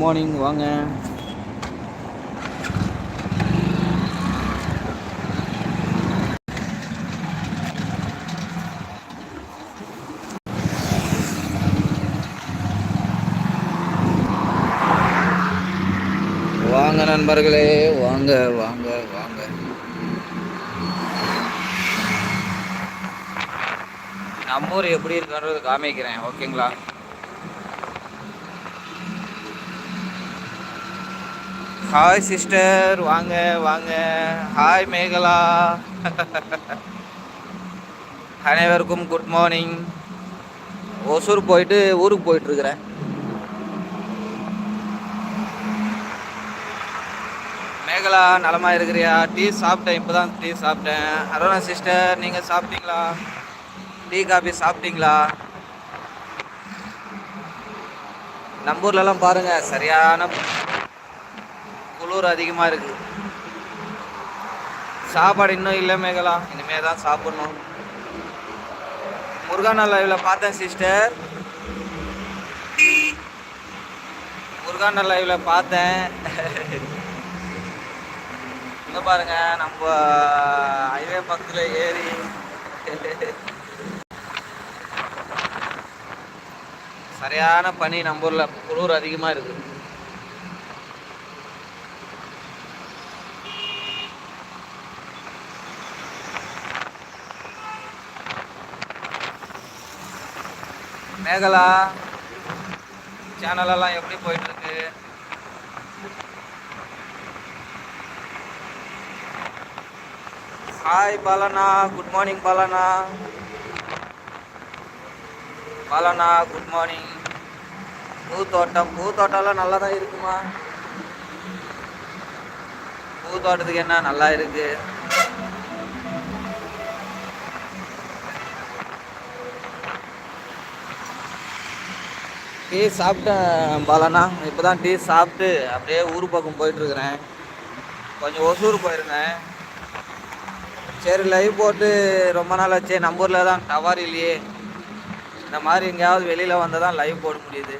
Morning வாங்க. வாங்க நண்பர்களே வாங்க வாங்க வாங்க. நம்ம ஊர் எப்படி இருக்குன்றது காமிக்கிறேன் ஓகேங்களா? ஹாய் சிஸ்டர் வாங்க வாங்க. ஹாய் மேகலா. அனைவருக்கும் குட் மார்னிங் ஒசூர் போயிட்டு ஊருக்கு போயிட்டுருக்குறேன். மேகலா நலமா இருக்கிறியா? டீ சாப்பிட்டேன் இப்போ தான் டீ சாப்பிட்டேன். அருணா சிஸ்டர் நீங்கள் சாப்பிட்டீங்களா? டீ காஃபி சாப்பிட்டீங்களா? நம்பூர்லலாம் பாருங்கள் சரியான குளிர் அதிகமாக இருக்குது சாப்பாடு இன்னும் இல்லை மேகலா. இனிமே தான் சாப்பிட்ணும். முருகானா லைவில் பார்த்தேன் சிஸ்டர் முருகானா லைவில் பார்த்தேன். இங்கே பாருங்க நம்ம ஹைவே பக்கத்தில் ஏறி. சரியான பனி நம்ம ஊரில். குளிர் அதிகமாக இருக்குது மேகலா சேனலெல்லாம் எப்படி போயிட்டுருக்கு? Hi Balana good morning Balana. Balana good morning பூத்தோட்டம் பூத்தோட்டம்லாம் நல்லா தான் இருக்குமா? பூத்தோட்டத்துக்கு என்ன நல்லா இருக்குது டீ சாப்பிட்டேன் பாலனா இப்போ தான் டீ சாப்பிட்டு அப்படியே ஊர் பக்கம் போயிட்டுருக்குறேன். கொஞ்சம் ஒசூர் போயிருந்தேன். சரி லைவ் போட்டு ரொம்ப நாள் ஆச்சு. நம்ம ஊரில் தான் டவர் இல்லையே. இந்த மாதிரி எங்கேயாவது வெளியில் வந்தால் தான் லைவ் போட முடியுது.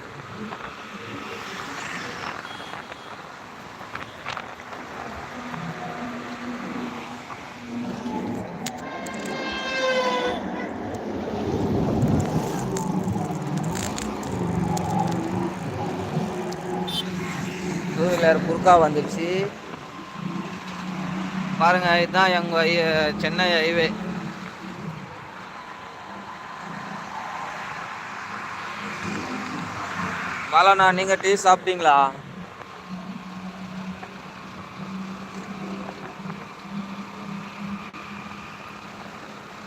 வீலர் வந்துச்சு பாருங்க இதுதான் எங்க சென்னை ஹைவே பாலாண்ணா நீங்க டீ சாப்பிட்டீங்களா?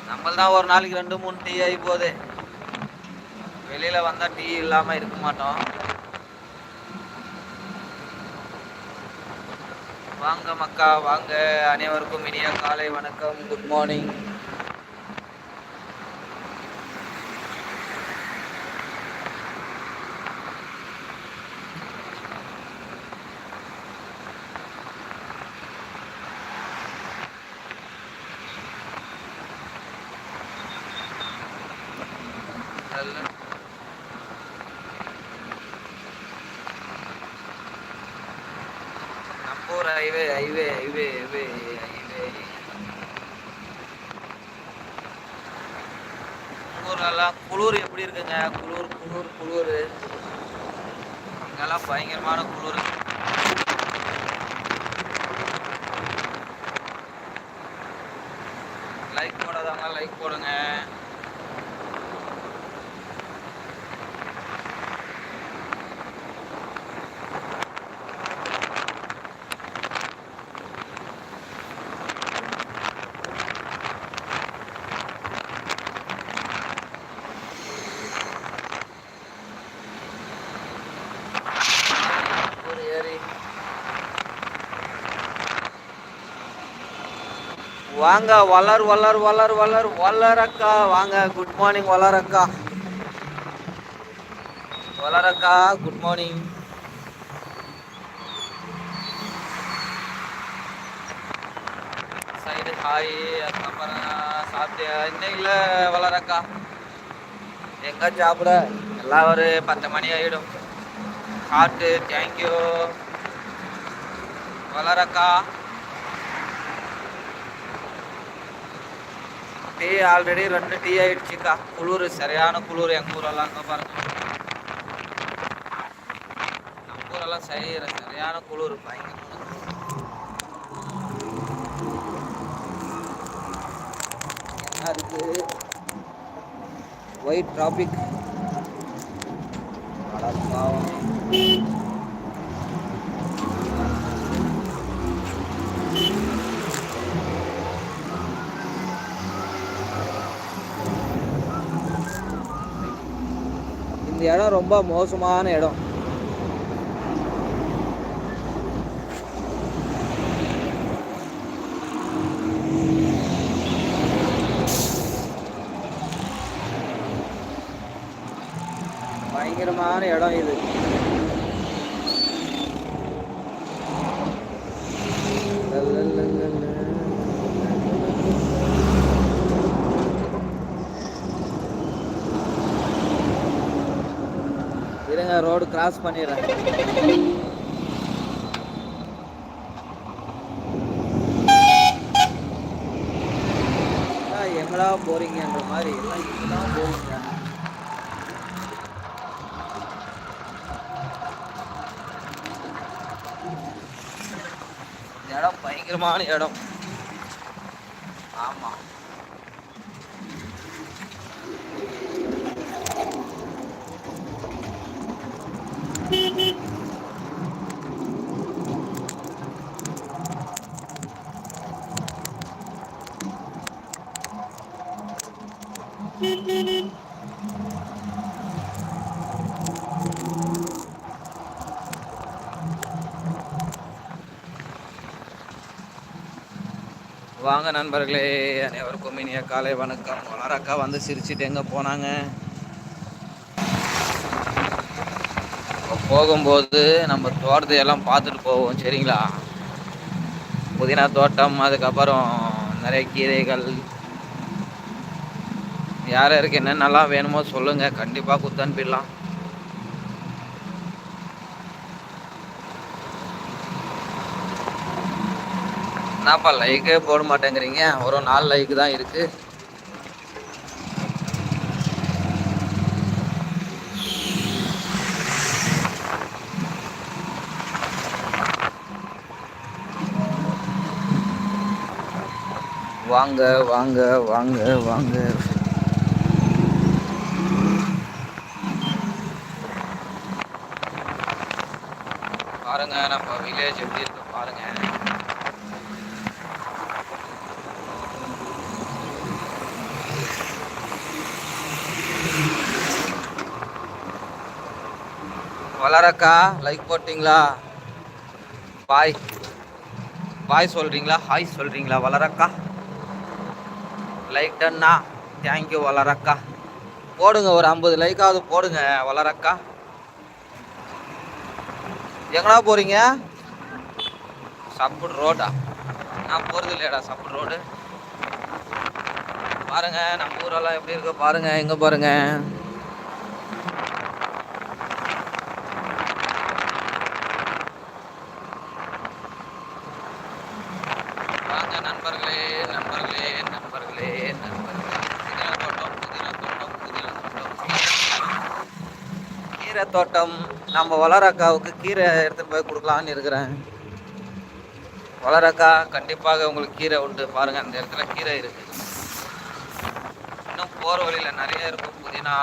நம்மள்தான் ஒரு நாளைக்கு ரெண்டு மூணு டீ ஆகி போகுது. வெளியில வந்தா டீ இல்லாம இருக்க மாட்டோம். வாங்க மக்கா வாங்க. அனைவருக்கும் இனிய காலை வணக்கம். குட் மார்னிங் ஒரு highway highway highway highway highway ஊர்லலாம் குளிர் எப்படி இருக்குங்க? குளிர் குளிர் குளிர். இங்கெல்லாம் பயங்கரமான குளிர். லைக் போடாதவங்க லைக் போடுங்க ஒரு ஏரி வாங்க வளர் வளர் வளர் வளர் வளர் அக்கா வாங்க குட் மார்னிங் வளர் அக்கா வளர் அக்கா குட் மார்னிங் சைடு ஹாய் அதுக்கப்புறம் சாப்பிட்டியா? இன்னும் இல்லை வளர் அக்கா எங்க சாப்பிட? எல்லாம் ஒரு பத்து மணி ஆகிடும் சாப்பிட்டு தேங்க்யூ வளரக்கா. டீ ஆல்ரெடி ரெண்டு டீ ஆயிடுச்சுக்கா. குளிர் சரியான குளிர் எங்கள் ஊரெல்லாம் அங்கே பாருங்க. நம்ம ஊரெல்லாம் செய்கிற சரியான குளிர் பயங்கர என்ன இருக்கு? ஒயிட் டிராபிக் பாவம் இந்த இடம் ரொம்ப மோசமான இடம். பயங்கரமான இடம் இது இருங்க ரோடு கிராஸ் பண்ணிடுறேன். எங்கடா போறீங்கன்ற மாதிரி எல்லாம் எங்கதான் போறீங்க? இடம் பயங்கரமான இடம். நண்பர்களே. அனைவருக்கும் இனிய காலை வணக்கம். வளரக்கா வந்து சிரிச்சிட்டு எங்கே போனாங்க? போகும்போது நம்ம தோட்டத்தை எல்லாம் பார்த்துட்டு போவோம் சரிங்களா? புதினா தோட்டம் அதுக்கப்புறம் நிறைய கீரைகள். யார் யாருக்கு என்னென்னலாம் வேணுமோ சொல்லுங்கள் கண்டிப்பாக குத்து அனுப்பிடலாம் என்னப்பா லைக்கே போட மாட்டேங்கிறீங்க? ஒரு நாலு லைக்கு தான் இருக்கு. வாங்க வாங்க வாங்க வாங்க. பாருங்க நம்ம வில்லேஜ் எப்படி இருக்கு பாருங்க வளரக்கா லைக் போட்டிங்களா? பாய் பாய் சொல்கிறீங்களா ஹாய் சொல்கிறீங்களா வளரக்கா? Like டன்னா thank you வளரக்கா. போடுங்க ஒரு ஐம்பது லைக்காவது போடுங்க வளரக்கா. எங்கடா போகிறீங்க சப்புடு ரோடா? நான் போகிறது இல்லையாடா சப்புடு ரோடு. பாருங்கள் நம்ம ஊரெல்லாம் எப்படி இருக்க பாருங்கள் எங்கே பாருங்கள் வாங்க நண்பர்களே நண்பர்களே நண்பர்களே நண்பர்களே புதினா தோட்டம் புதினா தோட்டம் புதினா தோட்டம் கீரை தோட்டம் நம்ம வளரக்காவுக்கு கீரை எடுத்துகிட்டு போய் கொடுக்கலான்னு இருக்கிறேன். வளரக்கா கண்டிப்பாக உங்களுக்கு கீரை உண்டு. பாருங்கள் அந்த இடத்துல கீரை இருக்குது இன்னும் போகிற வழியில் நிறைய இருக்கும். புதினா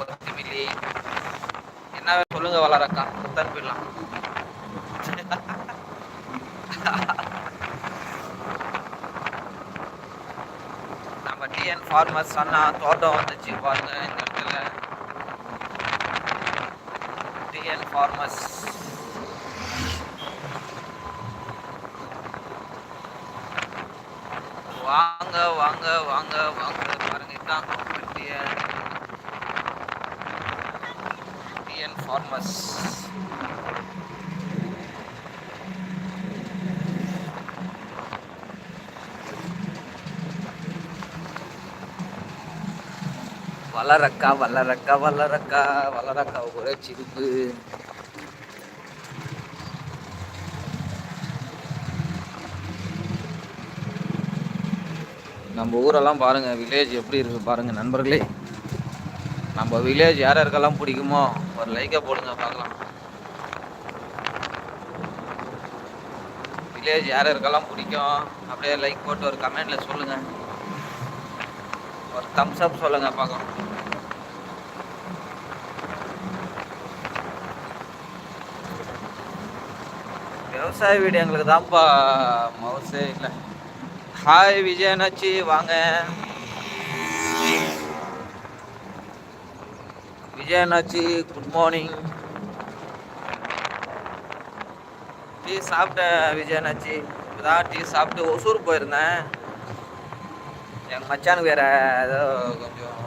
கொத்தமல்லி. என்ன சொல்லுங்கள் சொல்லுங்க வளரக்கா கொடுத்தனுப்பிடலாம் நம்ம டிஎன் ஃபார்மர்ஸ் அண்ணா தோட்டம் வந்துச்சு. பாருங்கள் இந்த இடத்துல டிஎன் ஃபார்மர்ஸ் வாங்க வாங்க வாங்க வாங்க. பாருங்க இதுதான் டிஎன் டிஎன் ஃபார்மர்ஸ் வளரக்கா வளரக்கா வளரக்கா வளரக்கா ஒரே சிரிப்பு. நம்ம ஊரெல்லாம் பாருங்க வில்லேஜ் எப்படி இருக்கு பாருங்க நண்பர்களே. நம்ம வில்லேஜ் யார் யாருக்கெல்லாம் பிடிக்குமோ ஒரு லைக்கை போடுங்க பார்க்கலாம். வில்லேஜ் யார் யாருக்கெல்லாம் பிடிக்கும் அப்படியே லைக் போட்டு ஒரு கமெண்ட்ல சொல்லுங்க. ஒரு தம்ஸ் அப் சொல்லுங்க பார்க்கலாம். விவசாய வீடு எங்களுக்கு தான்ப்பா மவுசே இல்லை. ஹாய் விஜயநாச்சி வாங்க. விஜயநாச்சி குட் மார்னிங் டீ சாப்பிட்டேன் விஜயநாச்சி இப்போதான் டீ சாப்பிட்டு ஒசூர் போயிருந்தேன். எங்கள் மச்சானுக்கு வேற ஏதோ கொஞ்சம்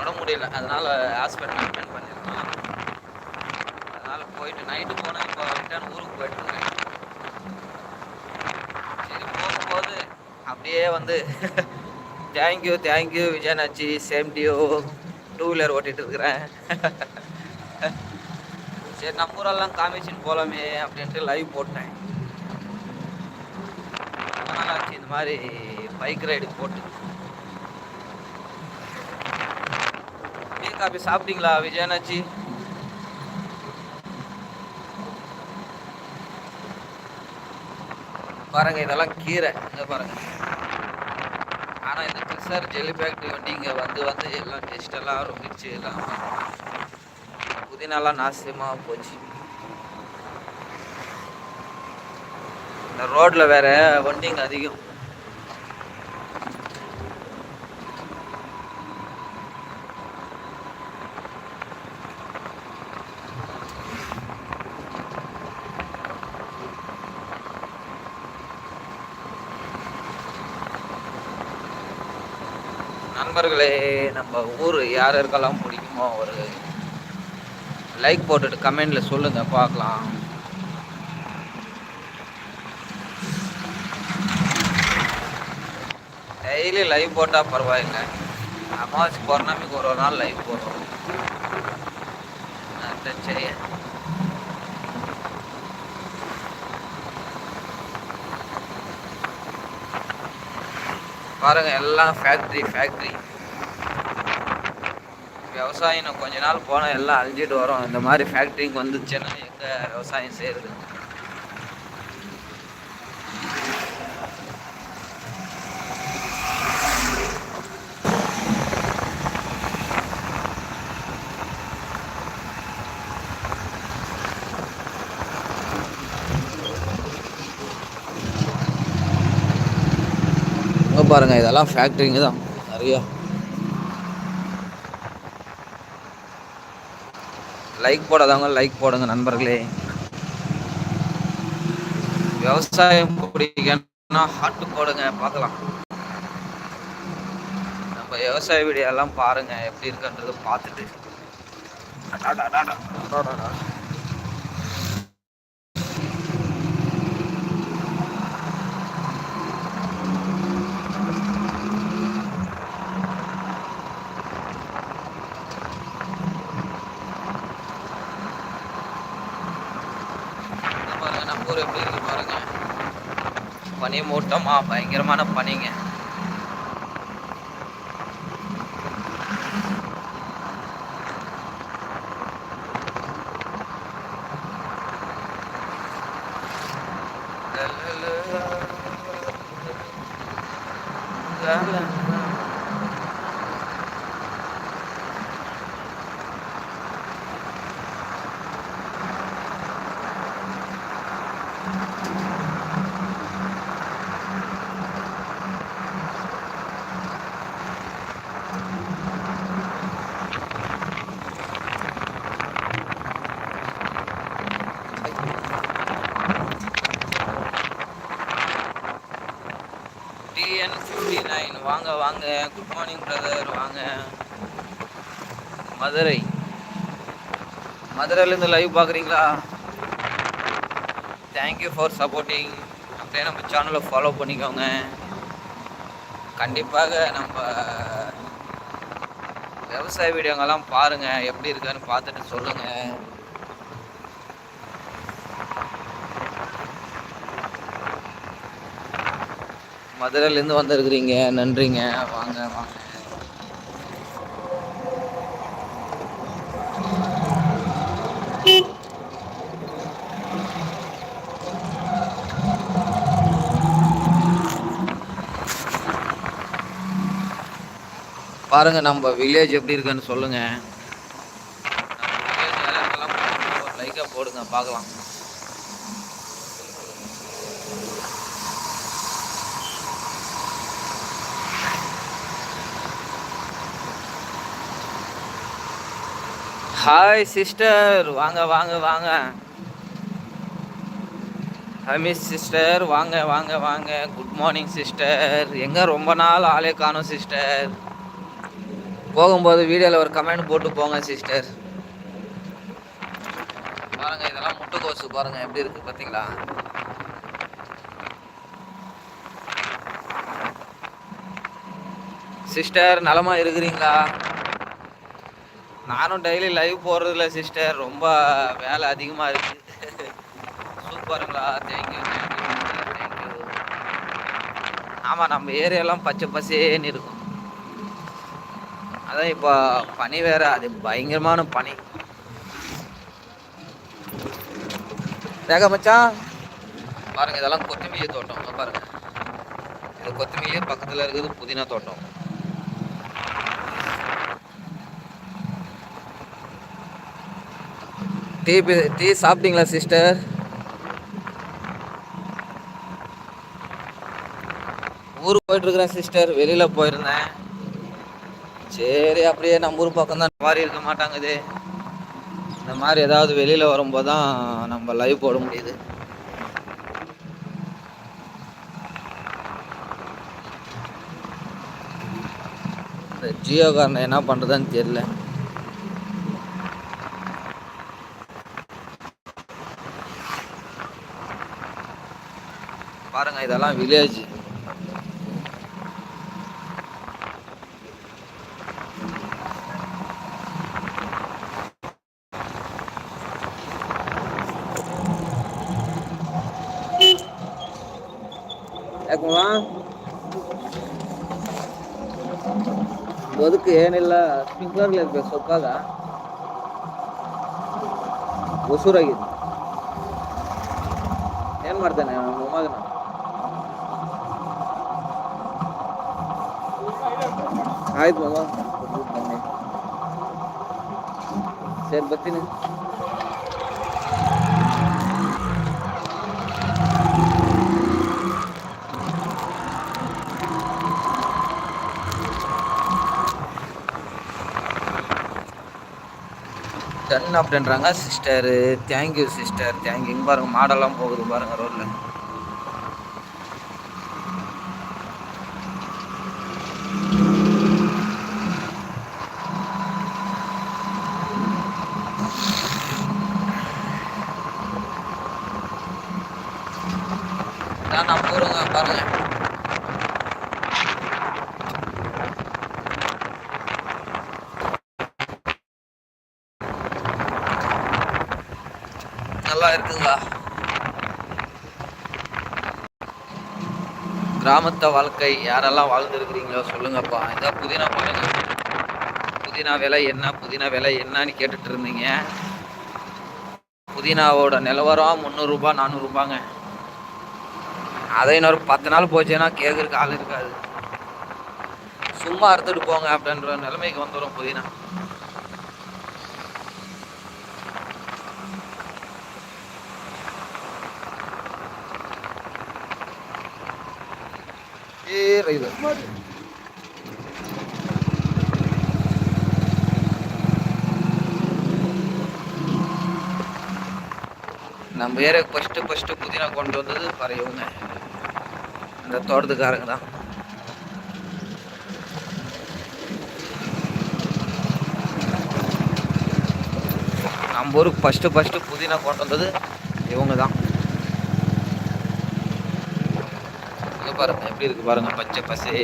உடம்பு முடியல. அதனால ஹாஸ்பிட்டல் அட்மிட் பண்ணியிருந்தோம் அதனால போயிட்டு நைட்டு போனேன். இப்போ ரிட்டர்ன் ஊருக்கு போயிட்டு இருக்கேன் சரி போகும்போது அப்படியே வந்து thank you thank you Vijayanachi same due two wheeler ஓட்டிகிட்டு இருக்கிறேன். சரி நம்ம ஊரெல்லாம் காமிச்சின்னு போகலாமே அப்படின்ட்டு லைவ் போட்டேன். ஆச்சு இந்த மாதிரி பைக் ரைடு போட்டு. டீ காபி சாப்பிட்டீங்களா விஜயநாச்சி பாருங்க இதெல்லாம் கீரை. இங்கே பாருங்க. சார் ஜெல்லி ஃபேக்ட்ரி வண்டி இங்கே வந்து வந்து எல்லாம் டெஸ்ட் எல்லாம் ரொம்பிடுச்சு எல்லாம் புதினாலாம் நாசியமாக போச்சு. இந்த ரோட்டில் வேறு வண்டிங்க அதிகம். நண்பர்களே நம்ம ஊர் யார் யாருக்கெல்லாம் பிடிக்குமோ ஒரு லைக் போட்டுட்டு கமெண்டில் சொல்லுங்கள் பார்க்கலாம். டெய்லி லைவ் போட்டால் பரவாயில்லை. அமாவாசை பௌர்ணமிக்கு ஒரு ஒரு நாள் லைவ் போடுறோம். சரி பாருங்க எல்லாம் ஃபேக்ட்ரி ஃபேக்ட்ரி விவசாயம் இன்னும் கொஞ்ச நாள் போனால் எல்லாம் அழிஞ்சிட்டு வரும். இந்த மாதிரி ஃபேக்ட்ரிங்க வந்துச்சுன்னா எங்கே விவசாயம் செய்கிறது பாருங்க இதெல்லாம் ஃபேக்ட்ரிங்க தான். நிறையா லைக் போடாதவங்க லைக் போடுங்க நண்பர்களே. விவசாயம் பிடிக்கணும்னா ஹாட்டு போடுங்க பார்க்கலாம். நம்ம விவசாய வீடியோ எல்லாம் பாருங்க எப்படி இருக்குன்றது பார்த்துட்டு அடாடாடாடா, அடாடாடா. இங்க பாருங்க நம்ம ஊர் எப்படி இருக்கு பாருங்க பனி மூட்டமா பயங்கரமான பனிங்க டிஎன் ஃபிஃப்டி நைன் வாங்க வாங்க குட் மார்னிங் பிரதர் வாங்க மதுரை. மதுரையிலேருந்து லைவ் பார்க்குறீங்களா? தேங்க்யூ ஃபார் சப்போர்ட்டிங் அப்படியே நம்ம சேனலை ஃபாலோ பண்ணிக்கோங்க. கண்டிப்பாக நம்ம விவசாய வீடியோங்கெல்லாம் பாருங்கள் எப்படி இருக்குன்னு பார்த்துட்டு சொல்லுங்கள் மதுரையிலேருந்து வந்திருக்கிறீங்க. நன்றிங்க. வாங்க வாங்க. பாருங்க நம்ம வில்லேஜ் எப்படி இருக்குன்னு சொல்லுங்க. லைக்காக போடுங்க பார்க்கலாம். ஹாய் சிஸ்டர் வாங்க வாங்க வாங்க. ஹமிஸ் சிஸ்டர் வாங்க வாங்க வாங்க. குட் மார்னிங் சிஸ்டர் எங்கே ரொம்ப நாள் ஆளே காணும் சிஸ்டர் போகும்போது வீடியோவில் ஒரு கமெண்ட் போட்டு போங்க சிஸ்டர் பாருங்க இதெல்லாம் முட்டைக்கோசு பாருங்க எப்படி இருக்குது பார்த்தீங்களா சிஸ்டர் நலமாக இருக்கிறீங்களா? நானும் டெய்லி லைவ் போடுறதில்ல சிஸ்டர் ரொம்ப வேலை அதிகமாக இருக்குது சூப்பருங்களா தேங்க்யூ தேங்க்யூ தேங்க்யூ ஆமாம் நம்ம ஏரியாலாம் பச்சை பசேன்னு இருக்கும். அதான் இப்போ பனி வேற அது பயங்கரமான பனி. தேக மச்சான். பாருங்க இதெல்லாம் கொத்தமல்லி தோட்டம். பாருங்க. இது கொத்தமல்லி பக்கத்தில் இருக்குது புதினா தோட்டம். டீ டீ சாப்பிட்டீங்களா சிஸ்டர்? ஊருக்கு போயிட்டு இருக்கிறேன் சிஸ்டர். வெளியில போயிருந்தேன். சரி அப்படியே நம்ம ஊர் பக்கம் தான் இந்த மாதிரி இருக்க மாட்டாங்குது. இந்த மாதிரி ஏதாவது வெளியில் வரும்போது தான் நம்ம லைவ் போட முடியுது. இந்த ஜியோகாரன் என்ன பண்றதுன்னு தெரியல. பாருங்க இதெல்லாம் வில்லேஜ் ಏನಿಲ್ಲ ಸ್ಪ್ರಿಂಕ್ಲರ್ ಇರ್ಬೇಕು ಸೊಪ್ಪಾಗ. ಹೊಸೂರಾಗಿದ್ದು. ಏನು ಮಾಡ್ತಾನೆ ನಮ್ಮ ಮೊಮ್ಮಗನ ಆಯ್ತು ಮಗ ಸರಿ ಬರ್ತೀನಿ. டன் அப்படின்றாங்க சிஸ்டர் தேங்க்யூ சிஸ்டர் தேங்க்யூ இங்க பாருங்க மாடெல்லாம் போகுது பாருங்க ரோட்ல நான் நம்ம ஊருங்க பாருங்க நல்லா இருக்குங்களா கிராமத்த வாழ்க்கை யாரெல்லாம் வாழ்ந்துருக்கிறீங்களோ சொல்லுங்கப்பா. இந்த புதினா பாருங்க. புதினா விலை என்ன புதினா விலை என்னன்னு கேட்டுட்டு இருந்தீங்க. புதினாவோட நிலவரம் முந்நூறுரூபா நானூறுரூபாங்க அதை இன்னொரு பத்து நாள் போச்சுன்னா கேட்குறக்கு ஆள் இருக்காது. சும்மா அறுத்துட்டு போங்க அப்படின்ற நிலைமைக்கு வந்துடும் புதினா. இது. நம்ம ஏரியா ஃபஸ்ட்டு ஃபஸ்ட்டு புதினா கொண்டு வந்தது பறையவங்க அந்த தோட்டத்துக்காரங்க தான். நம்ம ஊருக்கு ஃபஸ்ட்டு ஃபஸ்ட்டு புதினா கொண்டு வந்தது இவங்க தான். பாருங்க எப்படி இருக்கு பாருங்க பச்சை பசே.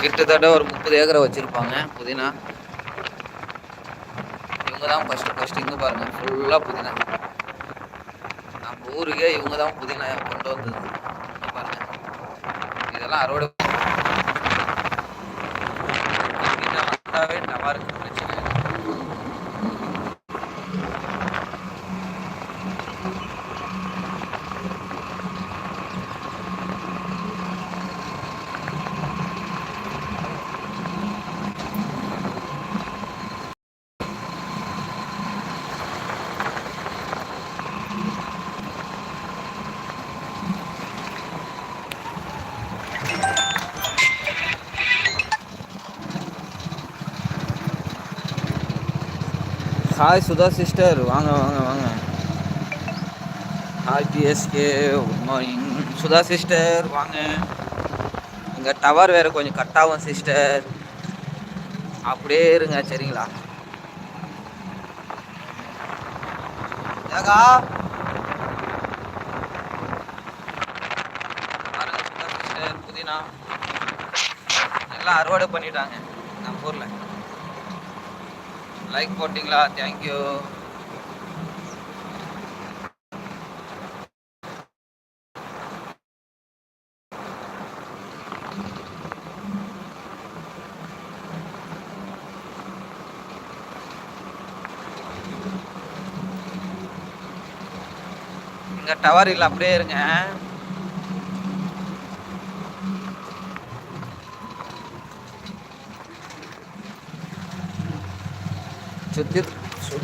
கிட்டத்தட்ட ஒரு முப்பது ஏக்கரை வச்சுருப்பாங்க புதினா. இவங்க தான் ஃபஸ்ட்டு ஃபஸ்ட்டு இங்கே பாருங்கள் ஃபுல்லாக புதினா. நம்ம ஊருக்கே இவங்க தான் புதினா கொண்டு வந்தது. பாருங்க. இதெல்லாம் அறுவடை கிட்ட வந்தாவே ஹாய் சுதா சிஸ்டர் வாங்க வாங்க வாங்க. Hi PSK good morning Sudha sister வாங்க. இங்கே டவர் வேறு கொஞ்சம் கட் ஆகும் சிஸ்டர் அப்படியே இருங்க சரிங்களா? ஏகா? சுதா சிஸ்டர் புதினா. எல்லாம் அறுவடை பண்ணிட்டாங்க நம்ம ஊரில். லைக் போட்டிங்களா? தேங்க்யூ இங்கே டவர் இல்லை அப்படியே இருங்க.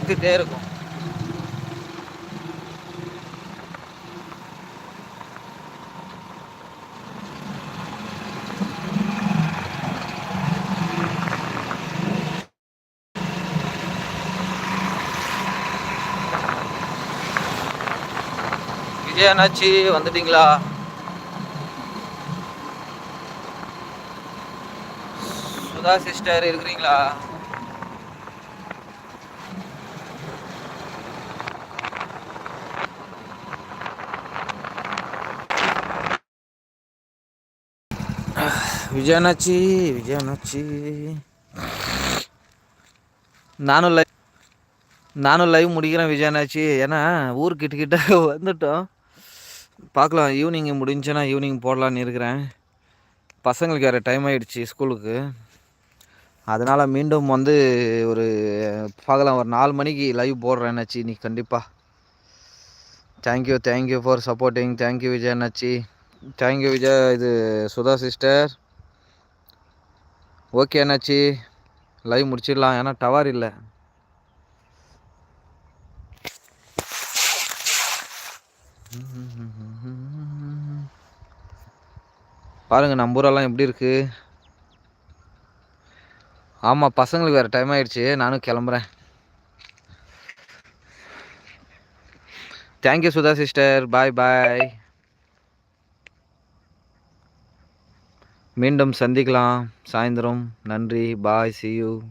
சுத்திட்டே இருக்கும். விஜயனாச்சி வந்துட்டீங்களா? சுதா சிஸ்டர் இருக்கிறீங்களா? விஜயனாச்சி விஜயனாச்சி நானும் லைவ் நானும் லைவ் முடிக்கிறேன் விஜயனாச்சி ஏன்னா ஊர் கிட்ட கிட்ட வந்துட்டோம் பார்க்கலாம் ஈவினிங் முடிஞ்சுன்னா ஈவினிங் போடலான்னு இருக்கிறேன் பசங்களுக்கு வேறு டைம் ஆகிடுச்சி ஸ்கூலுக்கு அதனால் மீண்டும் வந்து ஒரு பார்க்கலாம் ஒரு நாலு மணிக்கு லைவ் போடுறேன் நச்சி நீ கண்டிப்பாக thank you thank you for supporting thank you Vijay Nachi thank you Vijay இது சுதா சிஸ்டர் ஓகே அண்ணாச்சி. லைவ் முடிச்சிடலாம். ஏன்னா டவர் இல்லை. பாருங்கள் நம்ம ஊரெல்லாம் எப்படி இருக்குது ஆமாம் பசங்களுக்கு வேறு டைம் ஆயிடுச்சு. நானும் கிளம்புறேன். Thank you Sudha sister bye bye மீண்டும் சந்திக்கலாம். சாயந்தரம். நன்றி. பாய் சி யூ